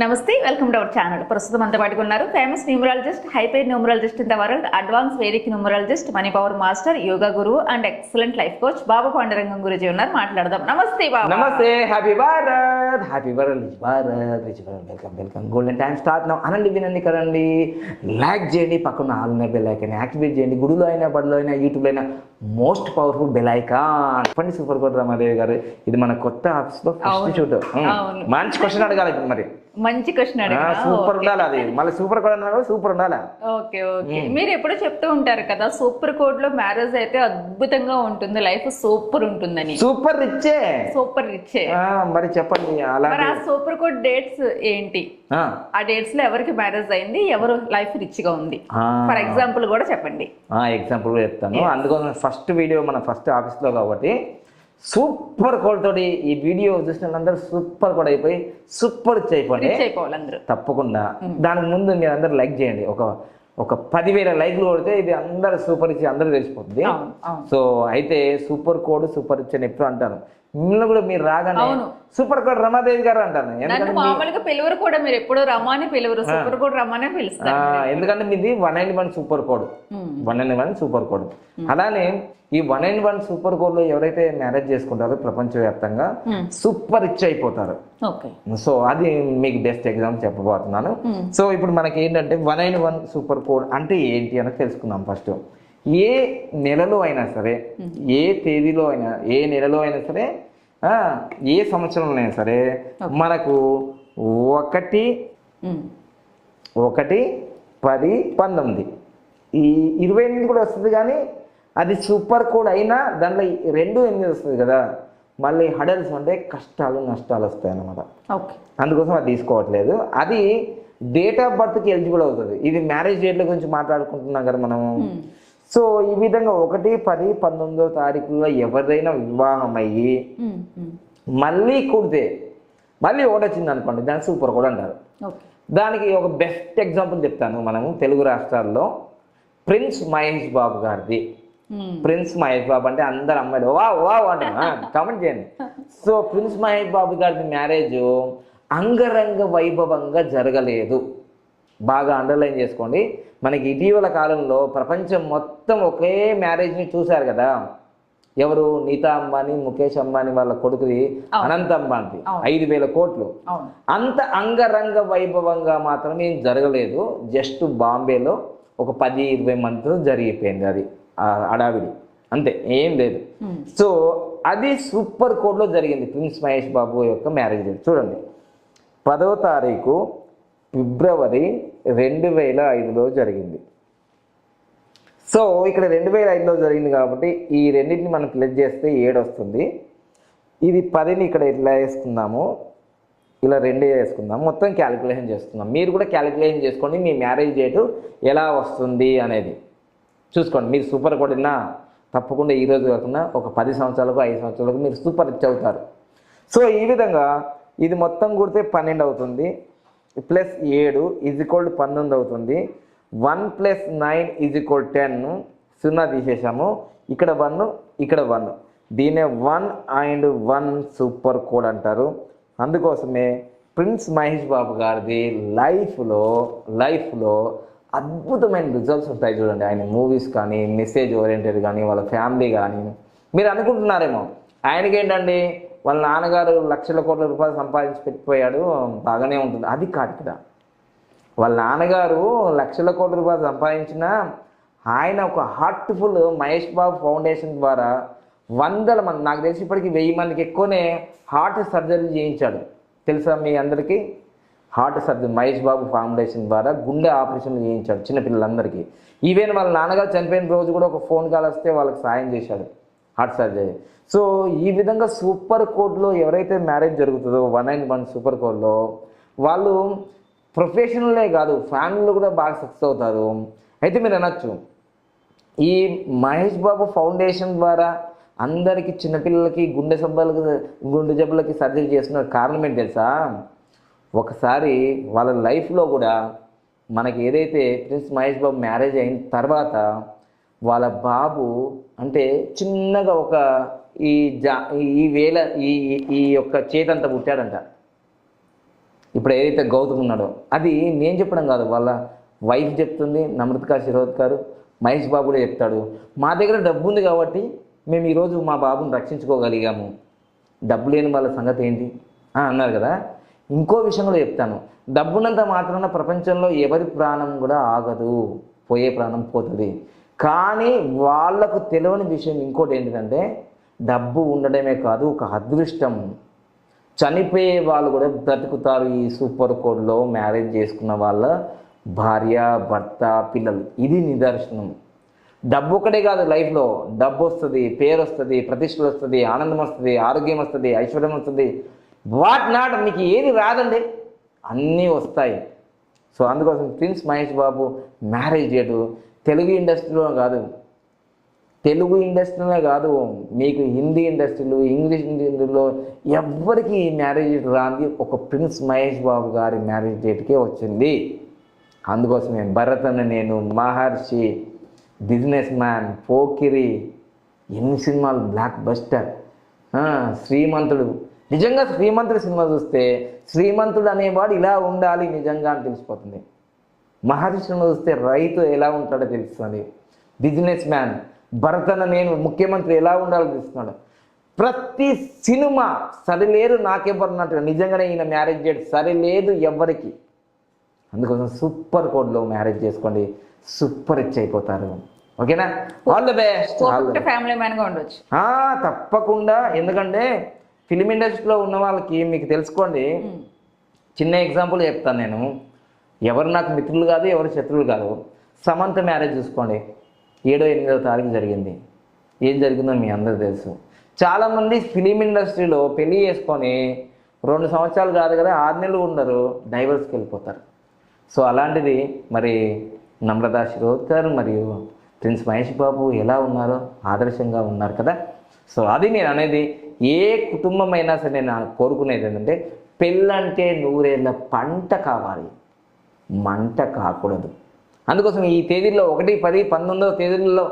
నమస్తే welcome to our channel. ప్రస్తుతం అంతా పట్టుకున్నారు famous numerologist హైపైడ్ numerologist in the world advance Vedic numerologist money power master yoga గురువు and excellent life coach Baba Pandarangam గురించి ఉన్నారు. మాట్లాడదాం. నమస్తే బాబా. నమస్తే happy Bharat happy Bharat Bharat rich Bharat welcome welcome. Golden time start నా అనండి వినండి కదండి. లైక్ చేయండి పక్కన ఆలున్న బెల్ ఐకాన్ యాక్టివేట్ చేయండి. గుడిలో అయినా బడిలో అయినా యూట్యూబ్లో అయినా మోస్ట్ పవర్ఫుల్ బెల్ ఐకాన్ చెప్పండి సూపర్ కోట రమాదేవి గారు? ఇది మన కొత్త ఆఫీస్లో ఫస్ట్. షూట్. మంచి క్వశ్చన్ అడగాలి మరి. మంచి క్వశ్చన్ అడిగినా? సూపర్ ఉండాలి అది. మళ్ళీ సూపర్ కూడా అన్నా కూడా సూపర్ ఉండాలి. ఓకే ఓకే మీరు ఎప్పుడూ చెప్తూ ఉంటారు కదా సూపర్ కోడ్లో మ్యారేజ్ అయితే అద్భుతంగా ఉంటుంది లైఫ్ సూపర్ ఉంటుందని. సూపర్ రిచ్చే సూపర్ రిచ్చే ఆ, మరి చెప్పండి అలా మరి ఆ సూపర్ కోడ్ డేట్స్ ఏంటి? ఆ, డేట్స్లో ఎవరికి మ్యారేజ్ అయింది ఎవరు లైఫ్ రిచ్గా ఉంది. ఫర్ ఎగ్జాంపుల్ కూడా చెప్పండి. ఎగ్జాంపుల్ చెప్తాను. అందుకోసం ఫస్ట్ వీడియో మన ఫస్ట్ ఆఫీస్లో కాబట్టి సూపర్ కోడ్ తోటి ఈ వీడియో చూసిన వాళ్ళందరూ సూపర్ కోడ్ అయిపోయి సూపర్ అయిపోండి తప్పకుండా. దానికి ముందు మీరు అందరు లైక్ చేయండి. ఒక ఒక పదివేల లైక్లు కొడితే ఇది అందరు సూపర్ రిచ్ అందరూ తెలిసిపోతుంది సో అయితే సూపర్ కోడ్ సూపర్ రిచ్ అని ఎప్పుడు అంటాను. మిమ్మల్ని కూడా మీరు రాగానే. సూపర్ కోడ్ రమాదేవి గారు అంటాను. మామూలుగా పిలువరు కూడా మీరు. ఎప్పుడు రమ్మని పిలువరు. సూపర్ కూడా రమ్మనే ఆ, పిలుస్తారు ఎందుకంటే మీది one nine one super code. One nine one super code. అలానే ఈ వన్ నైన్ వన్ సూపర్ కోడ్లో ఎవరైతే మ్యారేజ్ చేసుకుంటారో ప్రపంచవ్యాప్తంగా. సూపర్ రిచ్ అయిపోతారు. సో అది మీకు బెస్ట్ ఎగ్జామ్ చెప్పబోతున్నాను. సో ఇప్పుడు మనకి ఏంటంటే one nine one super code అంటే ఏంటి అని తెలుసుకుందాం ఫస్ట్. ఏ నెలలో అయినా సరే ఏ తేదీలో అయినా ఏ నెలలో అయినా సరే ఏ సంవత్సరంలో అయినా సరే మనకు ఒకటి. ఒకటి పది పంతొమ్మిది. ఈ ఇరవై ఎనిమిది కూడా వస్తుంది కానీ అది సూపర్ కోడ్ అయినా దాంట్లో రెండు ఎనిమిది వస్తుంది కదా మళ్ళీ హడల్స్ అంటే కష్టాలు నష్టాలు వస్తాయి అన్నమాట. ఓకే. అందుకోసం అది తీసుకోవట్లేదు. అది డేట్ ఆఫ్ బర్త్కి ఎలిజిబుల్ అవుతుంది. ఇది మ్యారేజ్ డేట్ల గురించి మాట్లాడుకుంటున్నాం కదా మనం సో ఈ విధంగా ఒకటి పది పంతొమ్మిదో తారీఖులో ఎవరిదైనా వివాహం అయ్యి. మళ్ళీ కుడితే మళ్ళీ ఒకటి వచ్చింది అనుకోండి దాన్ని సూపర్ కోడ్ అంటారు. దానికి ఒక బెస్ట్ ఎగ్జాంపుల్ చెప్తాను మనము తెలుగు రాష్ట్రాల్లో. ప్రిన్స్ మహేష్ బాబు గారిది. ప్రిన్స్ మహేష్ బాబు అంటే అందరు అమ్మాయిలు వా వా అంటున్నా కామెంట్ చేయండి. సో ప్రిన్స్ మహేష్ బాబు గారి మ్యారేజ్ అంగరంగ వైభవంగా జరగలేదు. బాగా అండర్లైన్ చేసుకోండి. మనకి ఇటీవల కాలంలో ప్రపంచం మొత్తం ఒకే మ్యారేజ్ని చూశారు కదా. ఎవరు? నీతా అంబానీ ముఖేష్ అంబానీ వాళ్ళ కొడుకుది అనంత్ అంబానీ. ఐదు వేల కోట్లు. అంత అంగరంగ వైభవంగా మాత్రం ఏం జరగలేదు. జస్ట్ బాంబేలో ఒక పది ఇరవై మందితో జరిగిపోయింది అది అడావిడి అంతే ఏం లేదు. సో అది సూపర్ కోడ్లో జరిగింది ప్రిన్స్ మహేష్ బాబు యొక్క మ్యారేజ్ చూడండి. పదో తారీఖు ఫిబ్రవరి రెండు వేల ఐదులో జరిగింది. సో ఇక్కడ రెండు వేల ఐదులో జరిగింది కాబట్టి ఈ రెండింటిని మనం ప్లస్ చేస్తే ఏడు వస్తుంది. ఇది పదిని ఇక్కడ ఇట్లా వేసుకుందాము. ఇలా రెండే వేసుకుందాం. మొత్తం క్యాలిక్యులేషన్ చేసుకుందాం మీరు కూడా క్యాలిక్యులేషన్ చేసుకోండి. మీ మ్యారేజ్ డేటు ఎలా వస్తుంది అనేది. చూసుకోండి. మీరు సూపర్ కొట్టినా తప్పకుండా ఈ రోజు కాకుండా ఒక పది సంవత్సరాలకు ఐదు సంవత్సరాలకు మీరు సూపర్ రిచ్ అవుతారు. సో ఈ విధంగా ఇది మొత్తం కుడితే పన్నెండు అవుతుంది. ప్లస్ ఏడు ఈజ్ ఈక్వల్ టు పంతొమ్మిది అవుతుంది. One plus nine is equal ten సున్నా తీసేసాము ఇక్కడ వన్ ఇక్కడ one దీనే one and one super code అంటారు. అందుకోసమే ప్రిన్స్ మహేష్ బాబు గారిది లైఫ్లో లైఫ్లో అద్భుతమైన రిజల్ట్స్ ఉంటాయి చూడండి. ఆయన మూవీస్ కానీ మెసేజ్ ఓరియంటెడ్ కానీ వాళ్ళ ఫ్యామిలీ కానీ. మీరు అనుకుంటున్నారేమో. ఆయనకి ఏంటండి వాళ్ళ నాన్నగారు లక్షల కోట్ల రూపాయలు సంపాదించి పెట్టిపోయాడు బాగానే ఉంటుంది. అది కాదు ఇక్కడ వాళ్ళ నాన్నగారు లక్షల కోట్ల రూపాయలు సంపాదించిన ఆయన ఒక హార్ట్ఫుల్ మహేష్ బాబు ఫౌండేషన్ ద్వారా వందల మంది నాకు తెలిసి ఇప్పటికి వెయ్యి మందికి ఎక్కువనే హార్ట్ సర్జరీ చేయించాడు. తెలుసా మీ అందరికీ? Heart surgery Mahesh Babu foundation ద్వారా గుండె ఆపరేషన్ చేయించాడు చిన్నపిల్లలందరికీ. ఈవెన్ వాళ్ళ నాన్నగారు చనిపోయిన రోజు కూడా ఒక ఫోన్ కాల్ వస్తే వాళ్ళకి సాయం చేశాడు. Heart surgery. సో ఈ విధంగా సూపర్ కోడ్లో ఎవరైతే మ్యారేజ్ జరుగుతుందో వన్ అండ్ వన్ సూపర్ కోడ్లో వాళ్ళు ప్రొఫెషనలే కాదు ఫ్యామిలీలో కూడా బాగా సక్సెస్ అవుతారు. అయితే మీరు అనొచ్చు ఈ మహేష్ బాబు ఫౌండేషన్ ద్వారా అందరికీ చిన్నపిల్లలకి గుండె సబ్బలకి గుండె జబ్బులకి సర్జరీ చేస్తున్న కారణం ఏంటి తెలుసా? ఒకసారి వాళ్ళ లైఫ్లో కూడా మనకి ఏదైతే ప్రిన్స్ మహేష్ బాబు మ్యారేజ్ అయిన తర్వాత వాళ్ళ బాబు అంటే చిన్నగా ఒక ఈ జా ఈ వేల ఈ ఈ యొక్క చేతంతా పుట్టాడంట. ఇప్పుడు ఏదైతే గౌతమ్ ఉన్నాడో అది నేను చెప్పడం కాదు వాళ్ళ వైఫ్ చెప్తుంది నమ్రత్కా శిరోద్ గారు మహేష్ బాబు కూడా చెప్తాడు. మా దగ్గర డబ్బు ఉంది కాబట్టి మేము ఈరోజు మా బాబుని రక్షించుకోగలిగాము. డబ్బు లేని వాళ్ళ సంగతి ఏంటి? అన్నారు కదా. ఇంకో విషయం కూడా చెప్తాను. డబ్బున్నంత మాత్రాన ప్రపంచంలో ఎవరి ప్రాణం కూడా ఆగదు. పోయే ప్రాణం పోతుంది. కానీ వాళ్ళకు తెలియని విషయం ఇంకోటి ఏంటంటే డబ్బు ఉండడమే కాదు ఒక అదృష్టం. చనిపోయే వాళ్ళు కూడా బ్రతుకుతారు ఈ సూపర్ కోడ్లో మ్యారేజ్ చేసుకున్న వాళ్ళ భార్య భర్త పిల్లలు. ఇది నిదర్శనం. డబ్బు ఒకటే కాదు లైఫ్లో. డబ్బు వస్తుంది పేరు వస్తుంది ప్రతిష్టలు వస్తుంది ఆనందం వస్తుంది ఆరోగ్యం వస్తుంది ఐశ్వర్యం వస్తుంది. వాట్ నాట్ మీకు ఏది రాదండి అన్నీ వస్తాయి. సో అందుకోసం ప్రిన్స్ మహేష్ బాబు మ్యారేజ్ చేయడు. తెలుగు ఇండస్ట్రీలో కాదు. తెలుగు ఇండస్ట్రీలో కాదు. మీకు హిందీ ఇండస్ట్రీలో ఇంగ్లీష్ ఇండస్ట్రీలో ఎవ్వరికి ఈ మ్యారేజ్ రాంది. ఒక ప్రిన్స్ మహేష్ బాబు గారి మ్యారేజ్ డేట్కే వచ్చింది. అందుకోసమే భరతను నేను మహర్షి బిజినెస్ మ్యాన్ పోకిరి ఎన్ని సినిమాలు? Blockbuster. శ్రీమంతుడు. నిజంగా శ్రీమంతుడు సినిమా చూస్తే శ్రీమంతుడు అనేవాడు ఇలా ఉండాలి నిజంగా అని తెలిసిపోతుంది. మహర్షిని చూస్తే రైతు ఎలా ఉంటాడో తెలుస్తుంది బిజినెస్ మ్యాన్ భరతన నేను ముఖ్యమంత్రి ఎలా ఉండాలో తెలుస్తున్నాడు ప్రతి సినిమా సరిలేరు నాకెవరున్నట్టుగా నిజంగానే ఈయన మ్యారేజ్ చేయడం సరిలేదు ఎవ్వరికి. అందుకోసం సూపర్ కోడ్లో మ్యారేజ్ చేసుకోండి సూపర్ రిచ్ అయిపోతారు. ఓకేనా? ఆల్ ద బెస్ట్ ఫ్యామిలీ మ్యాన్గా ఉండొచ్చు. ఆ, తప్పకుండా. ఎందుకంటే ఫిలిం ఇండస్ట్రీలో ఉన్న వాళ్ళకి మీకు తెలుసుకోండి. చిన్న ఎగ్జాంపుల్ చెప్తాను నేను. ఎవరు నాకు మిత్రులు కాదు ఎవరు శత్రువులు కాదు. సమంత మ్యారేజ్ చూసుకోండి. ఏడో ఎనిమిదో తారీఖు జరిగింది. ఏం జరిగిందో మీ అందరూ తెలుసు. చాలామంది ఫిలిం ఇండస్ట్రీలో పెళ్ళి చేసుకొని రెండు సంవత్సరాలు కాదు కదా ఆరు నెలలు ఉండరు డైవర్స్కి వెళ్ళిపోతారు. సో అలాంటిది మరి నమ్రత శిరోద్కర్ మరియు ప్రిన్స్ మహేష్ బాబు ఎలా ఉన్నారో ఆదర్శంగా ఉన్నారు కదా. సో అది నేను అనేది ఏ కుటుంబం అయినా సరే నేను కోరుకునేది ఏంటంటే పెళ్ళంటే నూరేళ్ళ పంట కావాలి. మంట కాకూడదు. అందుకోసం ఈ తేదీల్లో ఒకటి పది పంతొమ్మిదవ తేదీలలో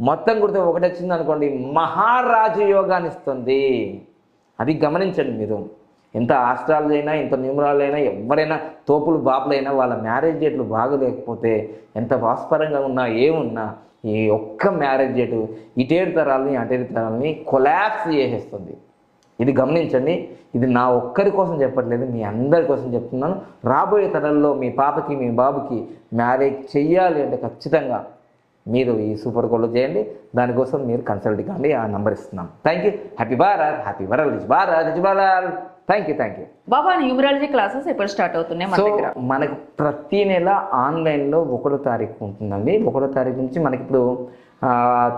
మొత్తం గుర్తు ఒకటి వచ్చింది అనుకోండి మహారాజు యోగాన్ని ఇస్తుంది. అది గమనించండి మీరు. ఎంత ఆస్ట్రాలజీ అయినా ఎంత న్యూమరాలు అయినా ఎవరైనా తోపులు బాపులైనా వాళ్ళ మ్యారేజ్ డేట్లు బాగలేకపోతే ఎంత వాస్పరంగా ఉన్నా ఏమున్నా ఈ ఒక్క మ్యారేజ్ డేటు ఇటేడు తరాలని అటేడు తరాలని కొలాప్స్ చేసేస్తుంది. ఇది గమనించండి ఇది నా ఒక్కరి కోసం చెప్పట్లేదు మీ అందరి కోసం చెప్తున్నాను. రాబోయే తరాల్లో మీ పాపకి మీ బాబుకి మ్యారేజ్ చెయ్యాలి అంటే ఖచ్చితంగా మీరు ఈ సూపర్ కోడ్లో చేయండి. దానికోసం మీరు కన్సల్ట్ కాండి ఆ నంబర్ ఇస్తున్నాం. Thank you happy Bharat happy world rich Bharat rich Bharat thank you thank you Baba numerology classes ఎప్పుడు స్టార్ట్ అవుతున్నాయి సో మనకు ప్రతి నెల ఆన్లైన్లో ఒకటో తారీఖు ఉంటుందండి. ఒకటో తారీఖు నుంచి మనకి ఇప్పుడు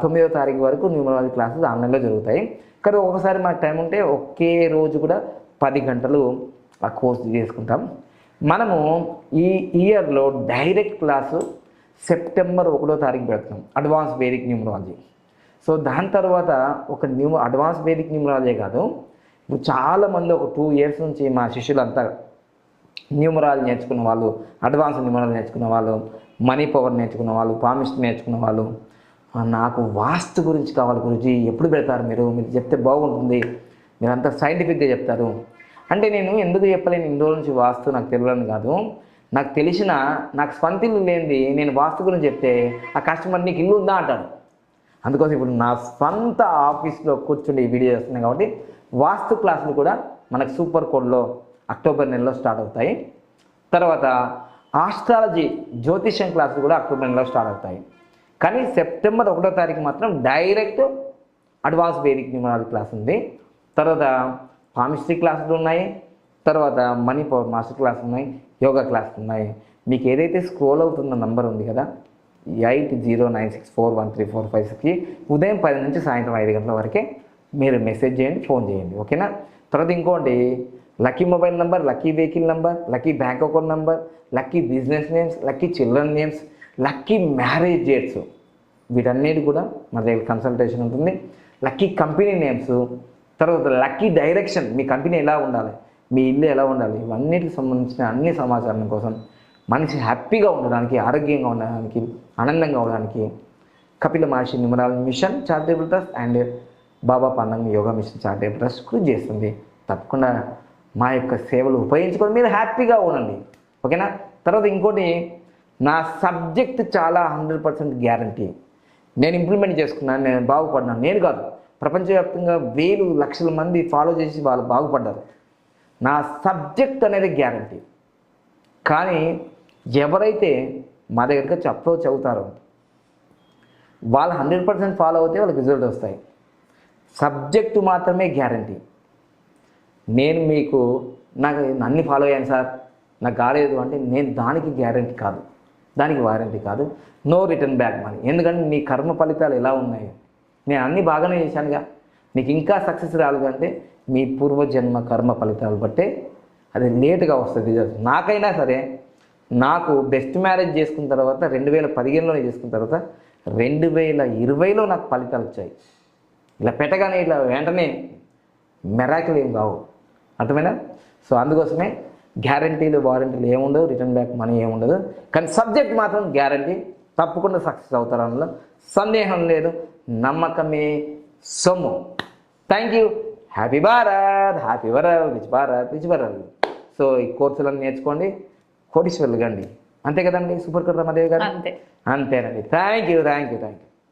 తొమ్మిదో తారీఖు వరకు న్యూమరాలజీ క్లాసెస్ ఆన్లైన్లో జరుగుతాయి. కానీ ఒకసారి మనకు టైం ఉంటే ఒకే రోజు కూడా పది గంటలు ఆ కోర్స్ చేసుకుంటాం. మనము ఈ ఇయర్లో డైరెక్ట్ క్లాసు సెప్టెంబర్ ఒకటో తారీఖు పెడుతున్నాం అడ్వాన్స్ బేరిక్ న్యూమరాలజీ సో దాని తర్వాత ఒక న్యూ అడ్వాన్స్ బేరిక్ న్యూమరాలజీ కాదు. ఇప్పుడు చాలామంది ఒక టూ ఇయర్స్ నుంచి మా శిష్యులంతా న్యూమరాలు నేర్చుకున్న వాళ్ళు అడ్వాన్స్ న్యూమరాలు నేర్చుకున్న వాళ్ళు మనీ పవర్ నేర్చుకున్న వాళ్ళు పామిస్ట్ నేర్చుకున్న వాళ్ళు నాకు వాస్తు గురించి కావాలి గురించి ఎప్పుడు పెడతారు మీరు? మీరు చెప్తే బాగుంటుంది. మీరంతా సైంటిఫిక్గా చెప్తారు. అంటే నేను ఎందుకు చెప్పలేను? ఇన్ని రోజుల నుంచి వాస్తు నాకు తెలియని కాదు. నాకు తెలిసిన నాకు స్వంతిల్లు లేనిది నేను వాస్తు గురించి చెప్తే ఆ కస్టమర్ నీకు ఇల్లు ఉందా అంటాడు. అందుకోసం ఇప్పుడు నా స్వంత ఆఫీస్లో కూర్చుని ఈ వీడియో చేస్తున్నాను కాబట్టి వాస్తు క్లాసులు కూడా మనకు సూపర్ కోడ్లో అక్టోబర్ నెలలో స్టార్ట్ అవుతాయి. తర్వాత ఆస్ట్రాలజీ జ్యోతిష్యం క్లాసులు కూడా అక్టోబర్ నెలలో స్టార్ట్ అవుతాయి. కానీ సెప్టెంబర్ ఒకటో తారీఖు మాత్రం డైరెక్ట్ అడ్వాన్స్ వేదిక నిమానాలు క్లాస్ ఉంది తర్వాత పామిస్ట్రీ క్లాసులు ఉన్నాయి. తర్వాత మనీ పవర్ మాస్టర్ క్లాస్ ఉన్నాయి. యోగా క్లాసులు ఉన్నాయి. మీకు ఏదైతే స్క్రోల్ అవుతున్న నంబర్ ఉంది కదా eight zero nine six four one three four five సిక్స్కి ఉదయం పది నుంచి సాయంత్రం ఐదు గంటల వరకే మీరు మెసేజ్ చేయండి ఫోన్ చేయండి. ఓకేనా? తర్వాత ఇంకోటి lucky mobile number lucky vehicle number lucky bank account number lucky business names lucky children names lucky marriage dates. వీటన్నిటి కూడా మన దగ్గర కన్సల్టేషన్ ఉంటుంది. Lucky company names. తర్వాత లక్కీ డైరెక్షన్. మీ కంపెనీ ఎలా ఉండాలి? మీ ఇల్లు ఎలా ఉండాలి? ఇవన్నిటికి సంబంధించిన అన్ని సమాచారం కోసం మనిషి హ్యాపీగా ఉండడానికి ఆరోగ్యంగా ఉండడానికి ఆనందంగా ఉండడానికి Kapila Maharshi numerology mission charitable trust and Baba Pandanga yoga mission charitable trust కృషి చేస్తుంది. తప్పకుండా మా యొక్క సేవలు ఉపయోగించుకొని మీరు హ్యాపీగా ఉండండి. ఓకేనా? తర్వాత ఇంకోటి నా సబ్జెక్ట్ చాలా హండ్రెడ్ పర్సెంట్ గ్యారంటీ. నేను ఇంప్లిమెంట్ చేసుకున్నాను నేను బాగుపడ్డాను. నేను కాదు ప్రపంచవ్యాప్తంగా వేలు లక్షల మంది ఫాలో చేసి వాళ్ళు బాగుపడ్డారు. నా సబ్జెక్ట్ అనేది గ్యారంటీ. కానీ ఎవరైతే మా దగ్గరికి వచ్చి అప్రోచ్ అవుతారో వాళ్ళు హండ్రెడ్ పర్సెంట్ ఫాలో అవుతే వాళ్ళకి రిజల్ట్ వస్తాయి. సబ్జెక్టు మాత్రమే గ్యారంటీ. నేను మీకు నాకు అన్ని ఫాలో అయ్యాను సార్ నాకు కాలేదు అంటే నేను దానికి గ్యారంటీ కాదు. దానికి వారంటీ కాదు. నో రిటర్న్ బ్యాక్ మనీ ఎందుకంటే నీ కర్మ ఫలితాలు ఎలా ఉన్నాయి? నేను అన్ని బాగానే చేశానుగా. నీకు ఇంకా సక్సెస్ రాలేదు అంటే మీ పూర్వజన్మ కర్మ ఫలితాలు బట్టే అది లేటుగా వస్తుంది. నాకైనా సరే నాకు బెస్ట్ మ్యారేజ్ చేసుకున్న తర్వాత రెండు వేల పదిహేనులోనే చేసుకున్న తర్వాత రెండు వేల ఇరవైలో నాకు ఫలితాలు వచ్చాయి. ఇలా పెట్టగానే ఇట్లా వెంటనే మెరాకులు ఏం కావు. అర్థమైనా సో అందుకోసమే గ్యారంటీలు వారంటీలు ఏముండదు రిటర్న్ బ్యాక్ మనీ ఏముండదు. కానీ సబ్జెక్ట్ మాత్రం గ్యారంటీ తప్పకుండా సక్సెస్ అవుతారు అందులో. సందేహం లేదు నమ్మకమే సొమ్ము. Thank you happy Bharat happy world rich Bharat rich world so ఈ కోర్సులను నేర్చుకోండి కోటీశ్వర్లు కండి అంతే కదండి సూపర్ కర్ రమాదేవి గారు? అంతే. అంతేనండి. Thank you thank you thank you